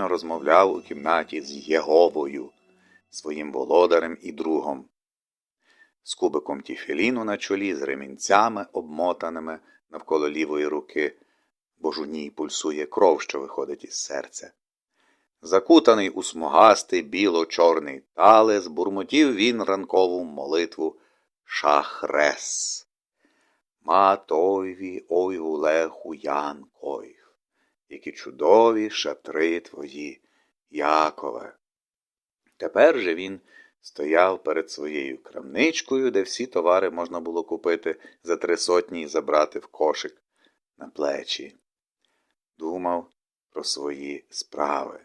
щойно розмовляв у кімнаті з Єговою, своїм володарем і другом, з кубиком тіфеліну на чолі, з ремінцями, обмотаними навколо лівої руки, бо ж у ній пульсує кров, що виходить із серця. Закутаний у смугастий біло-чорний талес, бурмотів він ранкову молитву Шахрес. Матойві ой гулеху Янкойв, які чудові шатри твої, Якове. Тепер же він стояв перед своєю крамничкою, де всі товари можна було купити за три сотні і забрати в кошик на плечі. Думав про свої справи.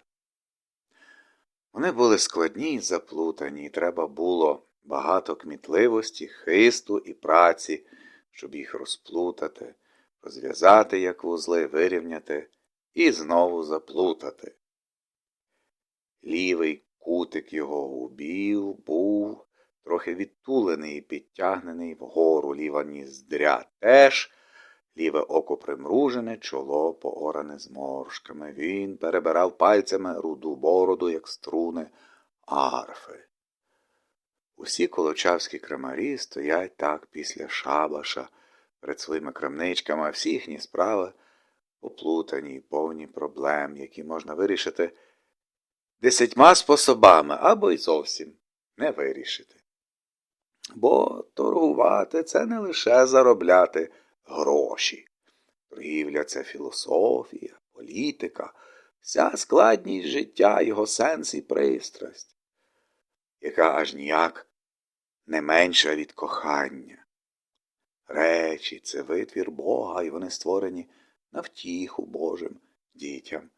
Вони були складні й заплутані, і треба було багато кмітливості, хисту і праці, щоб їх розплутати, розв'язати, як вузли, вирівняти і знову заплутати. Лівий кутик його губів був трохи відтулений і підтягнений вгору ліва ніздря теж, ліве око примружене, чоло пооране зморшками. Він перебирав пальцями руду бороду, як струни арфи. Усі колочавські крамарі стоять так після шабаша перед своїми крамничками, а всі їхні справи поплутані повні проблем, які можна вирішити десятьма способами або й зовсім не вирішити. Бо торгувати це не лише заробляти гроші. Торгівля це філософія, політика, вся складність життя, його сенс і пристрасть, яка аж ніяк не менша від кохання. Речі це витвір Бога, і вони створені на втіху Божим дітям.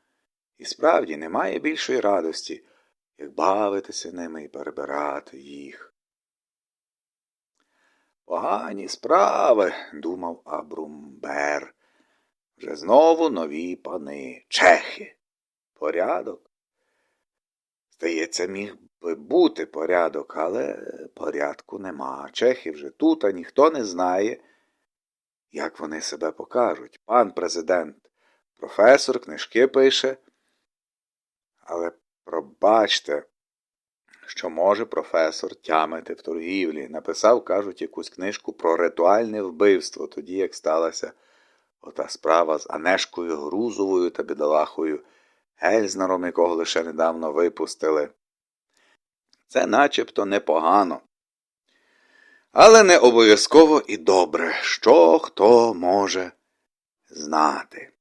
І справді немає більшої радості, як бавитися ними і перебирати їх. Погані справи, думав Абрумбер. Вже знову нові пани, чехи. Порядок. Здається, міг би бути порядок, але порядку нема. Чехи вже тут, а ніхто не знає, як вони себе покажуть. Пан президент, професор, книжки пише. Але пробачте, що може професор тямити в торгівлі. Написав, кажуть, якусь книжку про ритуальне вбивство, тоді як сталася ота справа з Анешкою Грузовою та бідолахою Гельзнером, якого лише недавно випустили. Це начебто непогано. Але не обов'язково і добре, що хто може знати.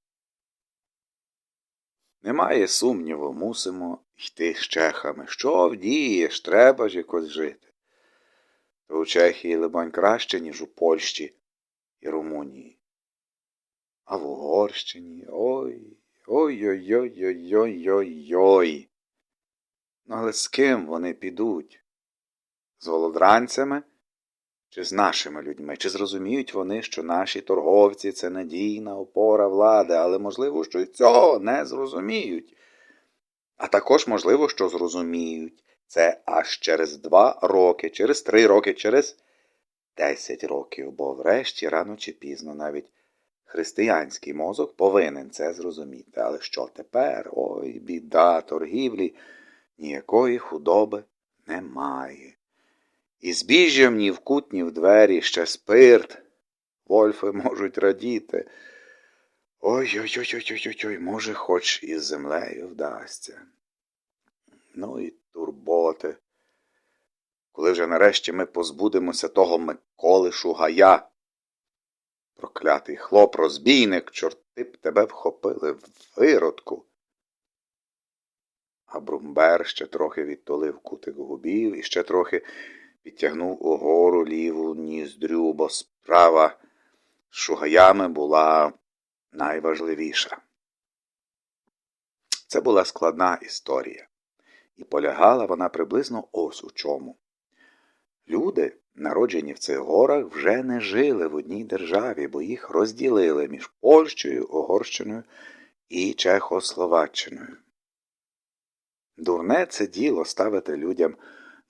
Немає сумніву, мусимо йти з чехами. Що вдієш, треба ж якось жити. То у Чехії, либонь, краще, ніж у Польщі і Румунії. А в Угорщині ой, ой-ой-ой-ой-ой-ой-ой. Ну, але з ким вони підуть? З голодранцями? Чи з нашими людьми? Чи зрозуміють вони, що наші торговці це надійна опора влади, але можливо, що й цього не зрозуміють. А також можливо, що зрозуміють це аж через два роки, через три роки, через десять років, бо врешті рано чи пізно навіть християнський мозок повинен це зрозуміти. Але що тепер? Ой, біда, торгівлі, ніякої худоби немає. І збіжжям ні в кут, ні в двері ще спирт. Вольфи можуть радіти. Ой-ой-ой-ой-ой-ой, може, хоч із землею вдасться. Ну і турботи. Коли вже нарешті ми позбудемося того Миколи Шугая. Проклятий хлоп, розбійник, чорти б тебе вхопили в виродку. А Брумбер ще трохи відтулив кутик губів і ще трохи підтягнув угору ліву ніздрю, бо справа з шугаями була найважливіша. Це була складна історія, і полягала вона приблизно ось у чому. Люди, народжені в цих горах, вже не жили в одній державі, бо їх розділили між Польщею, Угорщиною і Чехословаччиною. Дурне це діло ставити людям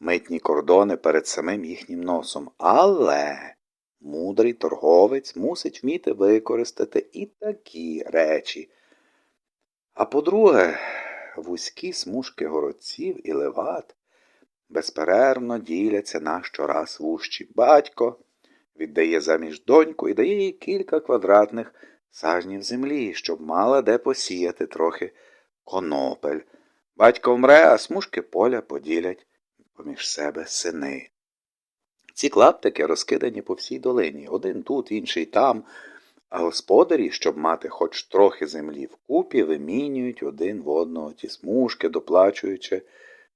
митні кордони перед самим їхнім носом. Але мудрий торговець мусить вміти використати і такі речі. А по-друге, вузькі смужки городців і леват безперервно діляться на щораз вущі. Батько віддає заміж доньку і дає їй кілька квадратних сажнів землі, щоб мала де посіяти трохи конопель. Батько вмре, а смужки поля поділять поміж себе сини. Ці клаптики розкидані по всій долині, один тут, інший там, а господарі, щоб мати хоч трохи землі вкупі, вимінюють один в одного ті смужки, доплачуючи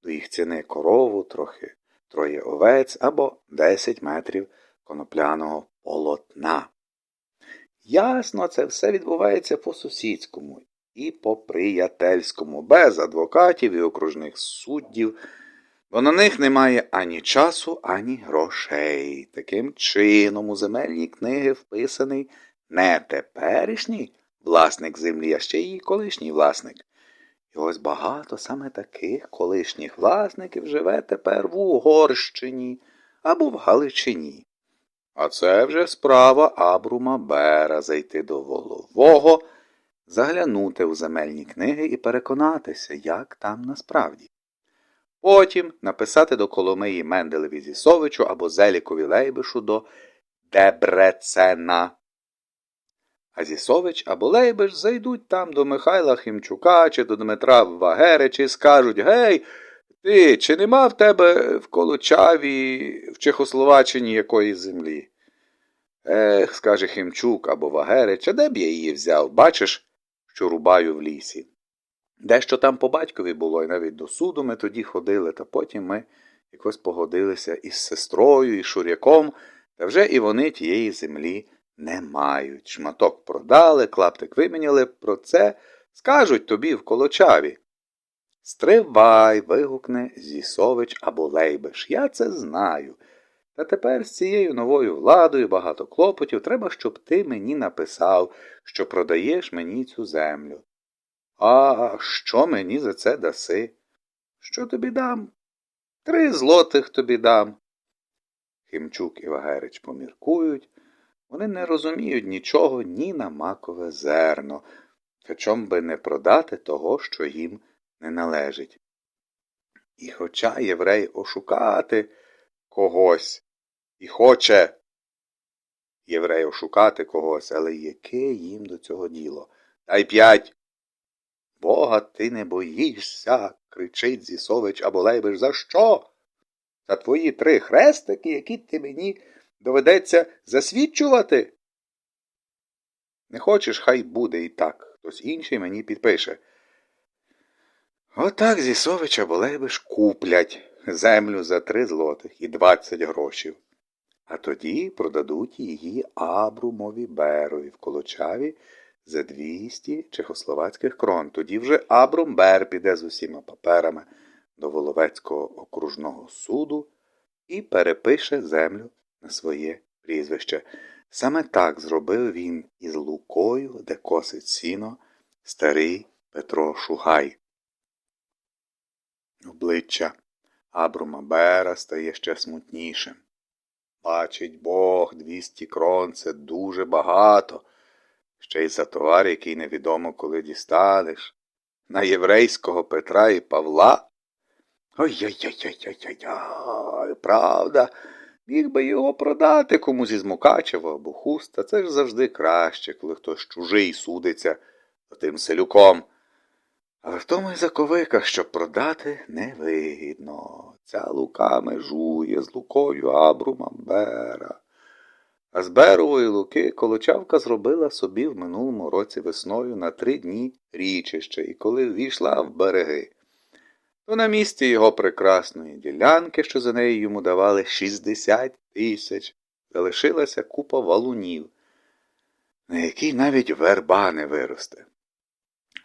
до їх ціни корову, трохи троє овець або десять метрів конопляного полотна. Ясно, це все відбувається по-сусідському і по-приятельському, без адвокатів і окружних суддів, бо на них немає ані часу, ані грошей. Таким чином у земельні книги вписаний не теперішній власник землі, а ще її колишній власник. І ось багато саме таких колишніх власників живе тепер в Угорщині або в Галичині. А це вже справа Абрума Бера зайти до волового, заглянути у земельні книги і переконатися, як там насправді. Потім написати до Коломиї Менделеві Зісовичу або Зелікові Лейбишу до Дебрецена. А Зісович або Лейбиш зайдуть там до Михайла Химчука чи до Дмитра Вагерича і скажуть Гей, ти, чи нема в тебе в Колочаві, в Чехословаччині якоїсь землі? Ех, скаже Химчук або Вагерич, а де б я її взяв? Бачиш, що рубаю в лісі. Дещо там по батькові було, і навіть до суду ми тоді ходили, та потім ми якось погодилися із сестрою, і шуряком, та вже і вони тієї землі не мають. Шматок продали, клаптик виміняли, про це скажуть тобі в колочаві. Стривай, вигукне Зісович або Лейбеш. Я це знаю. Та тепер з цією новою владою багато клопотів треба, щоб ти мені написав, що продаєш мені цю землю. А що мені за це даси? Що тобі дам? Три злотих тобі дам. Химчук і Вагерич поміркують. Вони не розуміють нічого ні на макове зерно, чом би не продати того, що їм не належить. І хоча єврей ошукати когось і хоче єврей ошукати когось, але яке їм до цього діло? Дай п'ять. Бога ти не боїшся, кричить Зісович або. За що? За твої три хрестики, які ти мені доведеться засвідчувати? Не хочеш, хай буде і так. Хтось інший мені підпише. Отак Зісович або куплять землю за три злотих і двадцять грошів. А тоді продадуть її Абрумові Берові в Колочаві за 200 чехословацьких крон. Тоді вже Абрум Бер піде з усіма паперами до Воловецького окружного суду і перепише землю на своє прізвище. Саме так зробив він із Лукою, де косить сіно, старий Петро Шугай. Обличчя Абрума Бера стає ще смутнішим. Бачить Бог, двісті крон це дуже багато, ще й за товар, який невідомо коли дістанеш. На єврейського Петра і Павла. Ой-ой-ой-ой-ой-ой, правда, міг би його продати комусь із Мукачева або хуста. Це ж завжди краще, коли хтось чужий судиться за тим селюком. Але в тому й заковика, щоб продати, невигідно. Ця лука межує з лукою Абрума Бера. А з Берової луки Колочавка зробила собі в минулому році весною на три дні річище, і коли ввійшла в береги, то на місці його прекрасної ділянки, що за нею йому давали 60 тисяч, залишилася купа валунів, на якій навіть верба не виросте.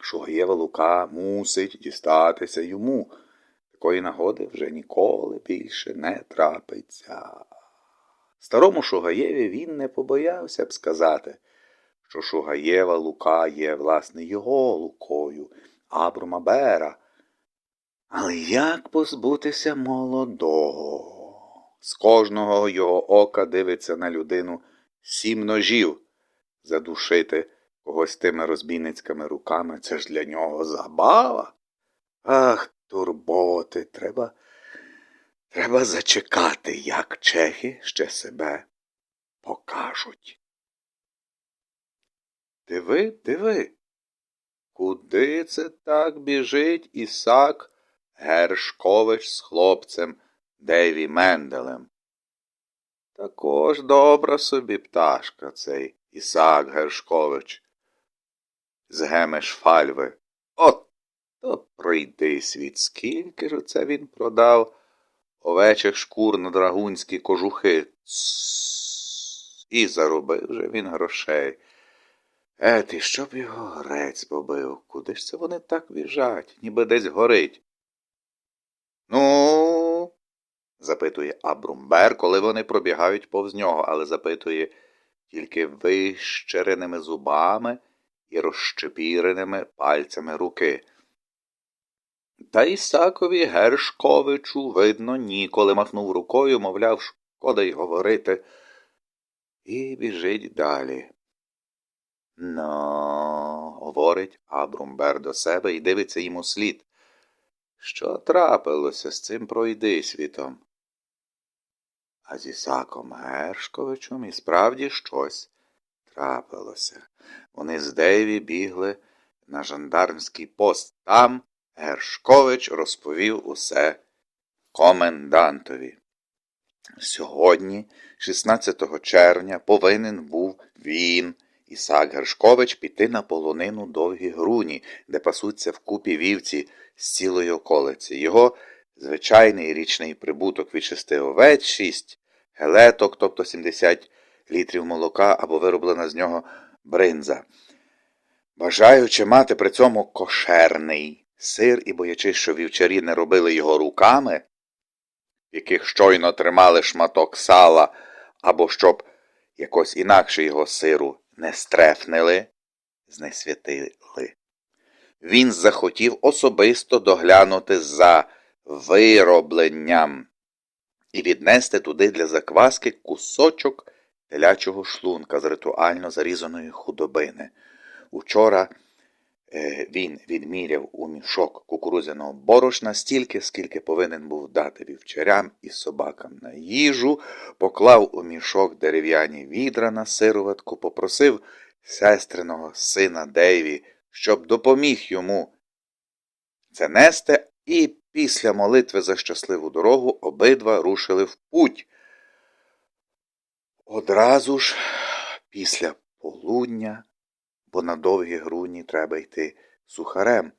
Шугаєва лука мусить дістатися йому. Такої нагоди вже ніколи більше не трапиться. Старому Шугаєві він не побоявся б сказати, що Шугаєва лука є, власне, його лукою, Абрума Бера. Але як позбутися молодого? З кожного його ока дивиться на людину сім ножів. Задушити когось тими розбійницькими руками це ж для нього забава. Ах, турботи, треба, треба зачекати, як чехи ще себе покажуть. Диви, диви, куди це так біжить Ісак Гершкович з хлопцем Дейві Менделем? Також добра собі пташка цей Ісак Гершкович з Гемеш-Фальви. От то пройди світ, скільки ж оце він продав овечих шкур на драгунські кожухи. І заробив же він грошей. Е, ти щоб його грець побив. Куди ж це вони так біжать, ніби десь горить? Ну, запитує Абрумбер, коли вони пробігають повз нього, але запитує тільки вищереними зубами і розщепіреними пальцями руки. Та Ісакові Гершковичу, видно, ніколи махнув рукою, мовляв, шкода й говорити, і біжить далі. Но, говорить Абрумбер до себе і дивиться йому слід. Що трапилося з цим пройдисвітом? А з Ісаком Гершковичем і справді щось трапилося. Вони з Дейві бігли на жандармський пост. Там Гершкович розповів усе комендантові. Сьогодні, 16 червня, повинен був він, Ісак Гершкович, піти на полонину довгі груні, де пасуться вкупі вівці з цілої околиці. Його звичайний річний прибуток від шести овець, шість гелеток, тобто 70 літрів молока або вироблена з нього бринза. Бажаючи мати при цьому кошерний сир і боячись, що вівчарі не робили його руками, яких щойно тримали шматок сала, або щоб якось інакше його сиру не стрефнили, знесвятили. Він захотів особисто доглянути за виробленням і віднести туди для закваски кусочок телячого шлунка з ритуально зарізаної худобини. Учора він відміряв у мішок кукурудзяного борошна стільки, скільки повинен був дати вівчарям і собакам на їжу, поклав у мішок дерев'яні відра на сироватку, попросив сестриного сина Дейві, щоб допоміг йому це нести, і після молитви за щасливу дорогу обидва рушили в путь. Одразу ж після полудня, бо на довгі груні треба йти сухарем,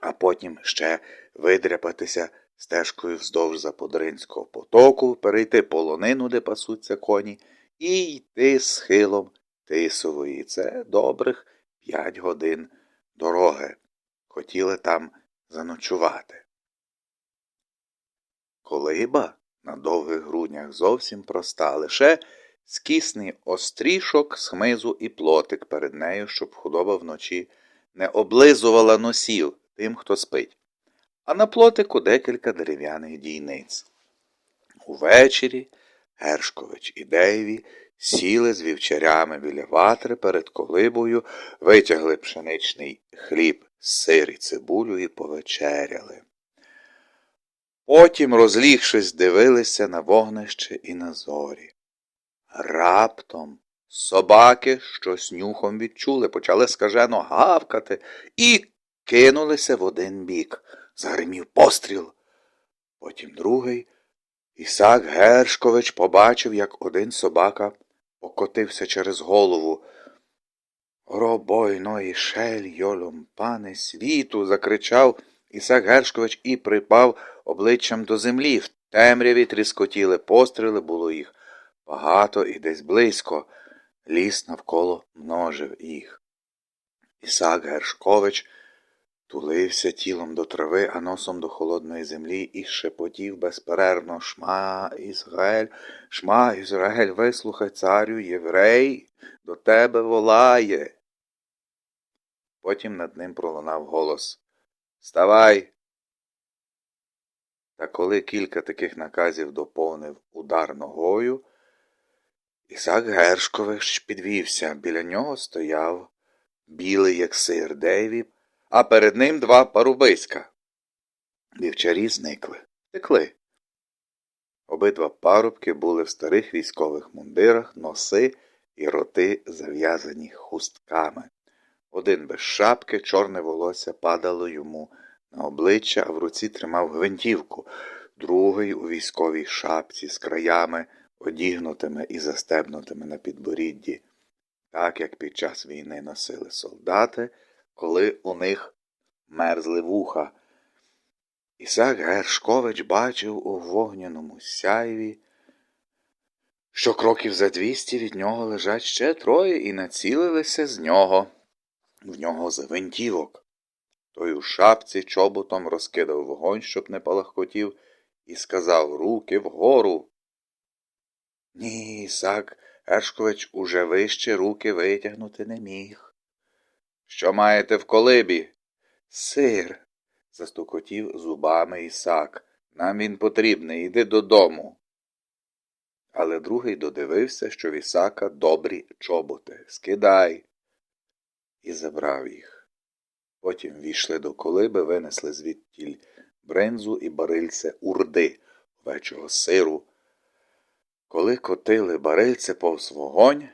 а потім ще видряпатися стежкою вздовж Заподринського потоку, перейти полонину, де пасуться коні, і йти схилом Тисової. Це добрих п'ять годин дороги. Хотіли там заночувати. Колиба на довгих груднях зовсім проста, лише скісний острішок з хмизу і плотик перед нею, щоб худоба вночі не облизувала носів тим, хто спить, а на плотику декілька дерев'яних дійниць. Увечері Гершкович і Дейві сіли з вівчарями біля ватри перед колибою, витягли пшеничний хліб, сир і цибулю і повечеряли. Потім, розлігшись, дивилися на вогнище і на зорі. Раптом собаки щось нюхом відчули, почали скажено гавкати і кинулися в один бік. Загримів постріл. Потім другий. Ісак Гершкович побачив, як один собака покотився через голову. Робойної шель, йолом, пане світу. закричав Ісак Гершкович і припав обличчям до землі. В темряві тріскотіли постріли, було їх багато і десь близько. Ліс навколо множив їх. Ісак Гершкович тулився тілом до трави, а носом до холодної землі і шепотів безперервно Шма Ізраїль, шма Ізраїль, вислухай царю єврей, до тебе волає. Потім над ним пролунав голос Вставай, Та коли кілька таких наказів доповнив удар ногою, Ісак Гершкович підвівся. Біля нього стояв білий, як сир Дейві, а перед ним два парубиська. Вівчарі зникли, втекли. Обидва парубки були в старих військових мундирах, носи і роти зав'язані хустками. Один без шапки, чорне волосся падало йому на обличчя, а в руці тримав гвинтівку, другий у військовій шапці з краями, одігнутими і застебнутими на підборідді, так як під час війни носили солдати, коли у них мерзли вуха. Ісак Гершкович бачив у вогняному сяйві, що кроків за двісті від нього лежать ще троє і націлилися з нього, в нього з гвинтівок. Той у шапці чоботом розкидав вогонь, щоб не палахкотів, і сказав руки вгору. Ні, Ісак Гершкович уже вище руки витягнути не міг. Що маєте в колибі? Сир, застукотів зубами Ісак. Нам він потрібний, іди додому. Але другий додивився, що в Ісака добрі чоботи. Скидай. І забрав їх. Потім війшли до колиби, винесли звідтіль бринзу і барильце урди, овечого сиру. Коли котили барильце повз вогонь,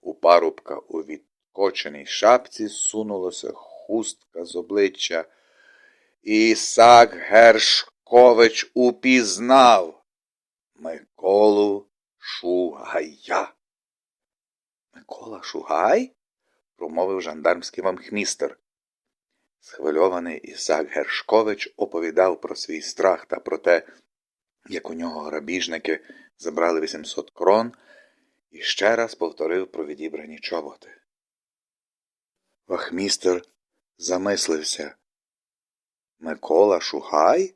у парубка у відкоченій шапці сунулося хустка з обличчя. Ісак Гершкович упізнав Миколу Шугая. Микола Шугай? промовив жандармський вамхмістер. Схвильований Ісак Гершкович оповідав про свій страх та про те, як у нього грабіжники забрали 800 крон, і ще раз повторив про відібрані чоботи. Вахмістер замислився. Микола Шугай?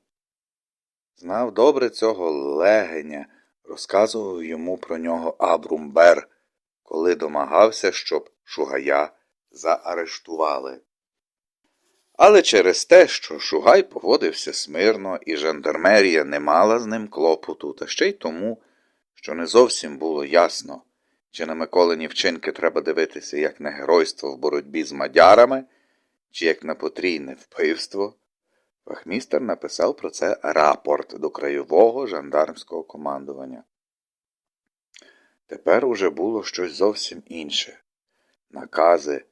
Знав добре цього легеня, розказував йому про нього Абрумбер, коли домагався, щоб Шугая заарештували. Але через те, що Шугай поводився смирно, і жандармерія не мала з ним клопоту, та ще й тому, що не зовсім було ясно, чи на Миколині вчинки треба дивитися як на геройство в боротьбі з мадярами, чи як на потрійне вбивство, Вахмістер написав про це рапорт до краєвого жандармського командування. Тепер уже було щось зовсім інше. Накази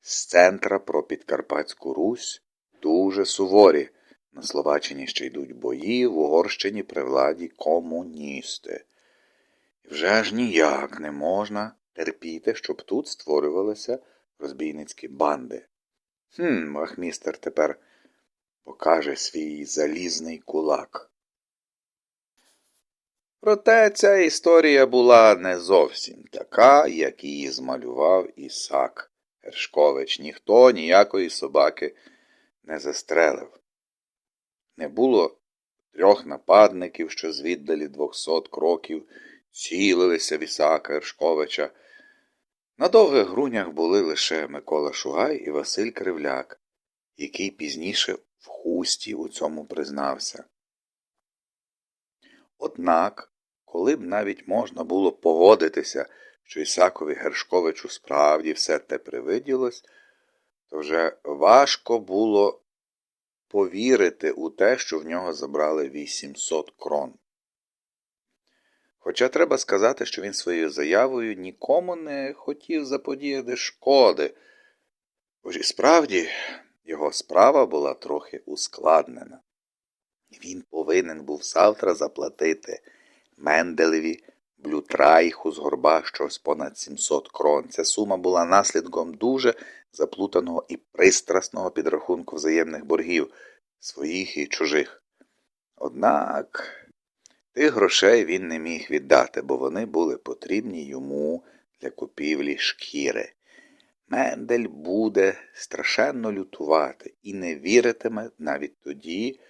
з центра про Підкарпатську Русь дуже суворі. На Словаччині ще йдуть бої, в Угорщині при владі комуністи. Вже ж ніяк не можна терпіти, щоб тут створювалися розбійницькі банди. Хм, вахмістер тепер покаже свій залізний кулак. Проте ця історія була не зовсім така, як її змалював Ісак Гершкович. Ніхто ніякої собаки не застрелив. Не було трьох нападників, що з віддалі двохсот кроків цілилися в Ісака Гершковича. На довгих грунях були лише Микола Шугай і Василь Кривляк, який пізніше в хусті у цьому признався. Однак, коли б навіть можна було погодитися, що Ісакові Гершковичу справді все те привиділось, то вже важко було повірити у те, що в нього забрали 800 крон. Хоча треба сказати, що він своєю заявою нікому не хотів заподіяти шкоди, бо і справді його справа була трохи ускладнена. Він повинен був завтра заплатити Менделеві Блютрайху з горба щось понад 700 крон. Ця сума була наслідком дуже заплутаного і пристрасного підрахунку взаємних боргів своїх і чужих. Однак тих грошей він не міг віддати, бо вони були потрібні йому для купівлі шкіри. Мендель буде страшенно лютувати і не віритиме навіть тоді,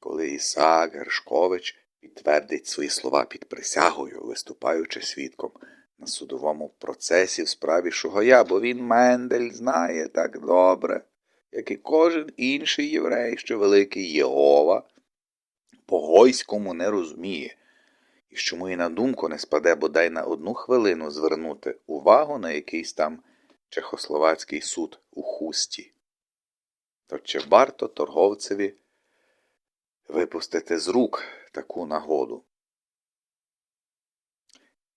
коли Ісаак Гершкович підтвердить свої слова під присягою, виступаючи свідком на судовому процесі в справі Шугая, бо він Мендель знає так добре, як і кожен інший єврей, що великий Єгова по-гойському не розуміє, і що і на думку не спаде бодай на одну хвилину звернути увагу на якийсь там чехословацький суд у хусті. То чи варто торговцеві випустити з рук таку нагоду?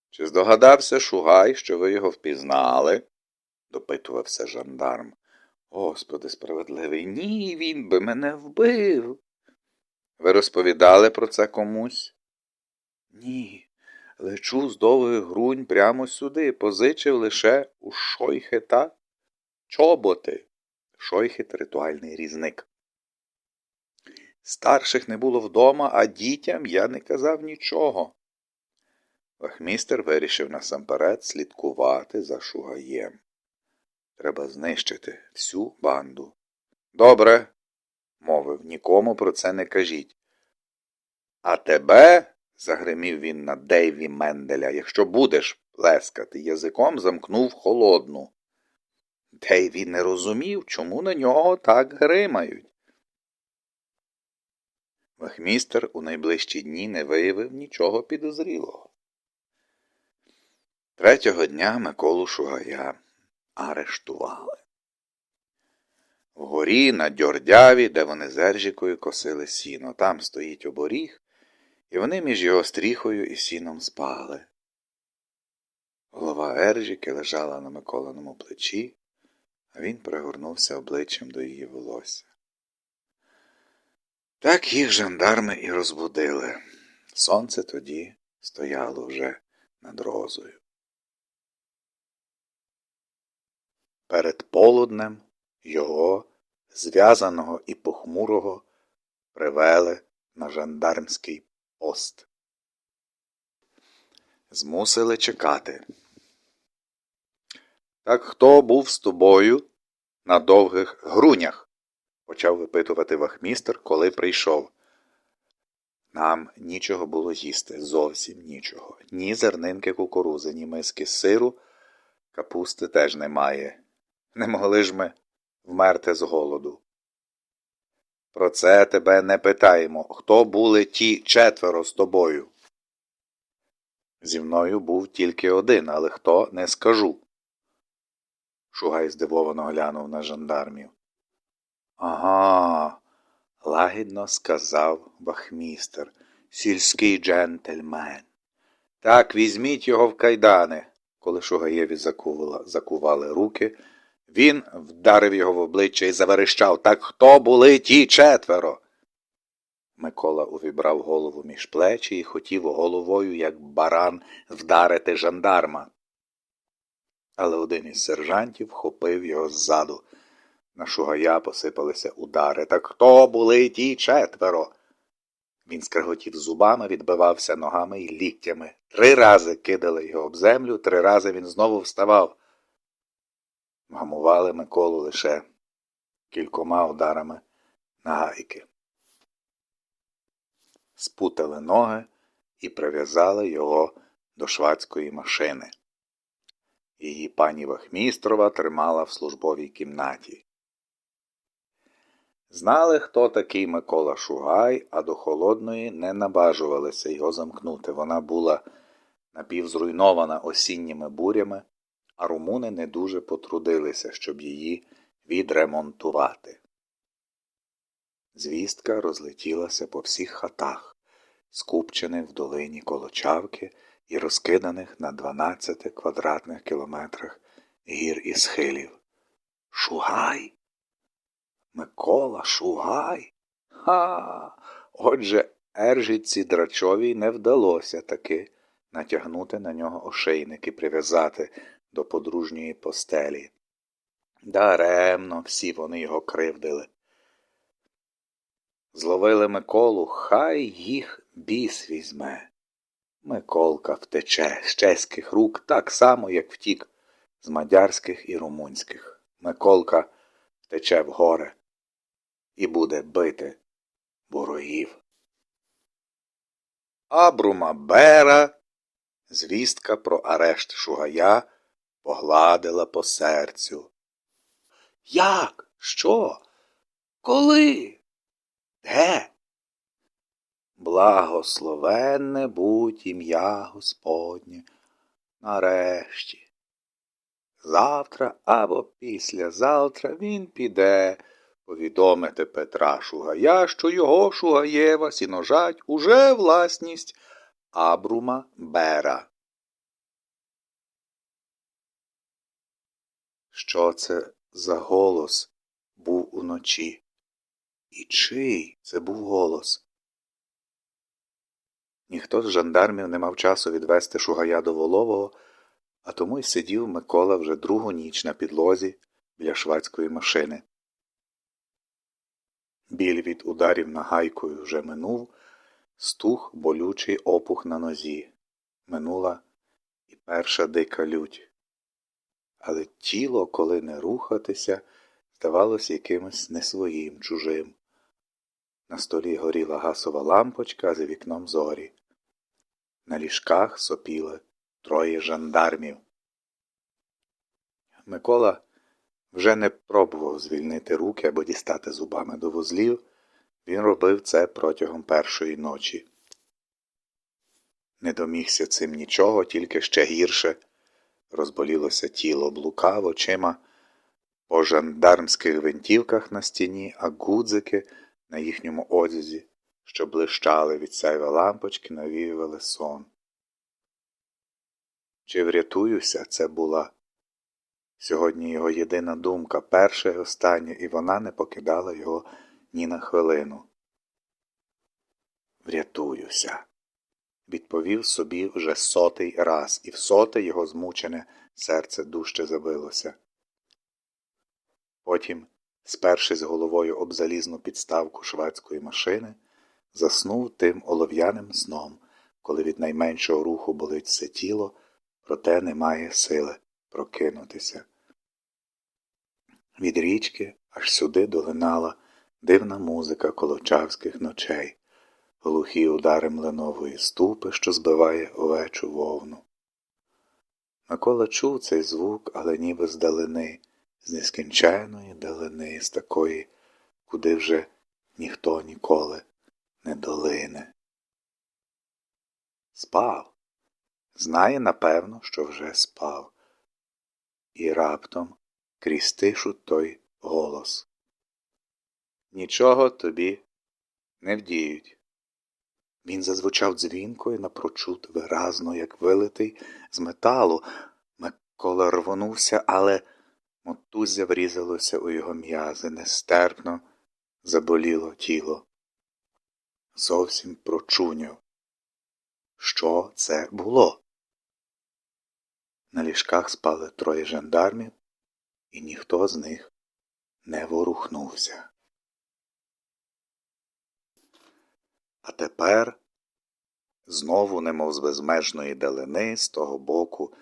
Чи здогадався Шугай, що ви його впізнали? допитувався жандарм. Господи справедливий, ні, він би мене вбив. Ви розповідали про це комусь? Ні. Лечу з довгих грунь прямо сюди, позичив лише у шойхета чоботи. Шойхет ритуальний різник. Старших не було вдома, а дітям я не казав нічого. Вахмістер вирішив насамперед слідкувати за шугаєм. Треба знищити всю банду. Добре, мовив, нікому про це не кажіть. А тебе, загримів він на Дейві Менделя, якщо будеш плескати язиком, замкнув холодну. Дейві не розумів, чому на нього так гримають. Вахмістер у найближчі дні не виявив нічого підозрілого. Третього дня Миколу Шугая арештували. Вгорі на дьордяві, де вони з Ержікою косили сіно, там стоїть оборіг, і вони між його стріхою і сіном спали. Голова Ержіки лежала на Миколиному плечі, а він пригорнувся обличчям до її волосся. Так їх жандарми і розбудили. Сонце тоді стояло вже над розою. Перед полуднем його, зв'язаного і похмурого, привели на жандармський пост. Змусили чекати. Так хто був з тобою на довгих грунях? Почав випитувати вахмістер, коли прийшов. Нам нічого було їсти, зовсім нічого. Ні зернинки кукурузи, ні миски сиру, капусти теж немає. Не могли ж ми вмерти з голоду. Про це тебе не питаємо. Хто були ті четверо з тобою? Зі мною був тільки один, але хто не скажу. Шугай здивовано глянув на жандармів. Ага, лагідно сказав вахмістер, сільський джентльмен. Так візьміть його в кайдани. Коли Шугаєві закували, закували руки, він вдарив його в обличчя і заверещав Так хто були ті четверо? Микола увібрав голову між плечі і хотів головою, як баран, вдарити жандарма. Але один із сержантів хопив його ззаду. На шугая посипалися удари. Так хто були ті четверо? Він скреготів зубами, відбивався ногами і ліктями. Три рази кидали його об землю, три рази він знову вставав. Гамували Миколу лише кількома ударами на гайки. Спутали ноги і прив'язали його до швадської машини. Її пані Вахмістрова тримала в службовій кімнаті. Знали, хто такий Микола Шугай, а до холодної не набажувалися його замкнути. Вона була напівзруйнована осінніми бурями, а румуни не дуже потрудилися, щоб її відремонтувати. Звістка розлетілася по всіх хатах, скупчених в долині Колочавки і розкиданих на 12 квадратних кілометрах гір і схилів. Шугай? Микола Шугай? Ха. Отже, Ержіці Драчовій не вдалося таки натягнути на нього ошейник і прив'язати до подружньої постелі. Даремно всі вони його кривдили. Зловили Миколу, хай їх біс візьме. Миколка втече з чеських рук так само, як втік з мадярських і румунських. Миколка втече в горе і буде бити ворогів. Абрума Бера, звістка про арешт Шугая, погладила по серцю. Як? Що? Коли? Де? Благословенне будь ім'я Господнє. Нарешті. Завтра або післязавтра він піде повідомити Петра Шугая, що його Шугаєва сіножать уже власність Абрума Бера. Що це за голос був уночі? І чий це був голос? Ніхто з жандармів не мав часу відвести Шугая до Волового, а тому й сидів Микола вже другу ніч на підлозі біля швадської машини. Біль від ударів нагайкою вже минув, стух болючий опух на нозі. Минула і перша дика лють. Але тіло, коли не рухатися, здавалось якимось не своїм, чужим. На столі горіла гасова лампочка, за вікном зорі. На ліжках сопіли троє жандармів. Микола вже не пробував звільнити руки або дістати зубами до вузлів. Він робив це протягом першої ночі. Не домігся цим нічого, тільки ще гірше розболілося тіло, блукав очима по жандармських гвинтівках на стіні, а гудзики на їхньому одязі, що блищали від сяйва лампочки, навіювали сон. Чи врятуюся, це була сьогодні його єдина думка, перша і остання, і вона не покидала його ні на хвилину. Врятуюся, відповів собі вже сотий раз, і в соте його змучене серце дужче забилося. Потім, спершись головою об залізну підставку шведської машини, заснув тим олов'яним сном, коли від найменшого руху болить все тіло, проте немає сили прокинутися. Від річки аж сюди долинала дивна музика колочавських ночей, глухі удари млинової ступи, що збиває овечу вовну. Микола чув цей звук, але ніби здалини, з нескінченної далини, з такої, куди вже ніхто ніколи не долине. Спав. Знає, напевно, що вже спав. І раптом крізь тишу той голос. Нічого тобі не вдіють. Він зазвучав дзвінко і напрочуд виразно, як вилитий з металу. Микола рвонувся, але мотузя врізалося у його м'язи, нестерпно заболіло тіло. Зовсім прочуняв. Що це було? На ліжках спали троє жандармів, і ніхто з них не ворухнувся. А тепер знову, немов з безмежної далини, з того боку,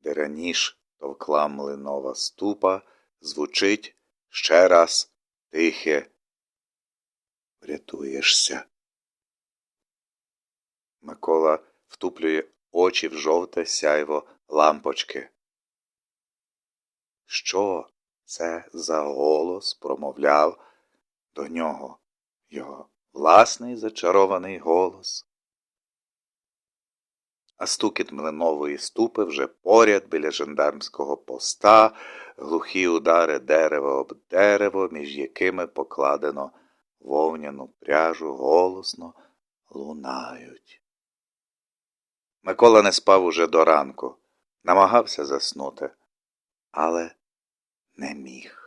де раніше товкла млинова ступа, звучить ще раз тихе. Врятуєшся. Микола втуплює очі в жовте сяйво лампочки. Що це за голос промовляв до нього його власний зачарований голос? А стукіт млинової ступи вже поряд біля жандармського поста, глухі удари дерева об дерево, між якими покладено вовняну пряжу голосно лунають. Микола не спав уже до ранку, намагався заснути, але не міг.